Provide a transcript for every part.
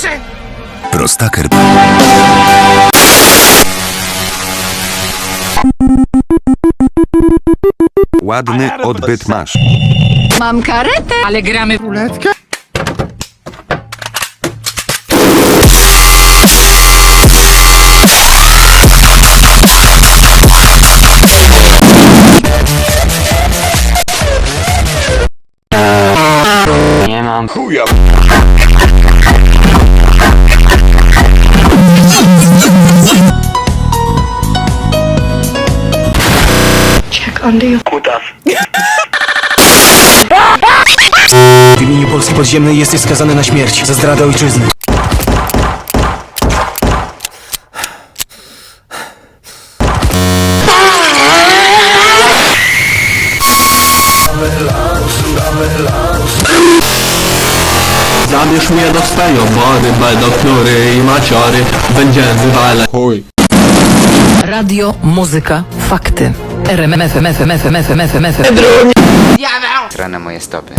Proszę! Prostaker. Ładny odbyt masz. Mam karetę. Ale gramy w ruletkę? Nie mam. W imieniu Polski Podziemnej jesteś skazany na śmierć za zdradę ojczyzny. Zabierz mnie do swojej obory, będą knury i maciory Będziemy walać Chuj Radio, muzyka, fakty. RMF, MF, MF, MF, MF, MF. Strana moje stopy.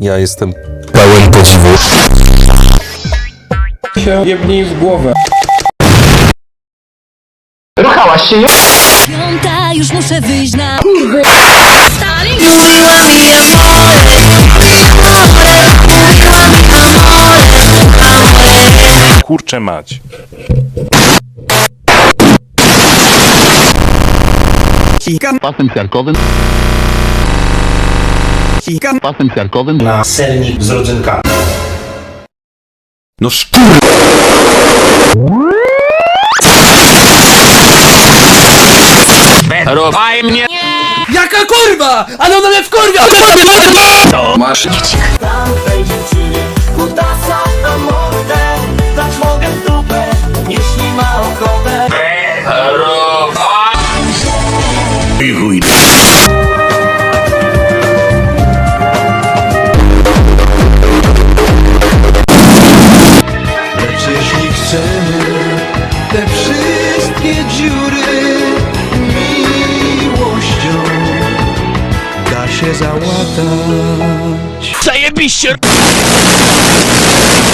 Ja jestem pełen podziwu. Piąta, już muszę wyjść na... Stalin! Kurczę mać. Pasem siarkowym Pasem siarkowym Na sernik z rodzynkami. No szczur! Rowaj mnie! Jaka kurwa! Ale ona mnie wkurwia! Lecz jeśli chcemy te wszystkie dziury miłością da się załatać. Zajebiście!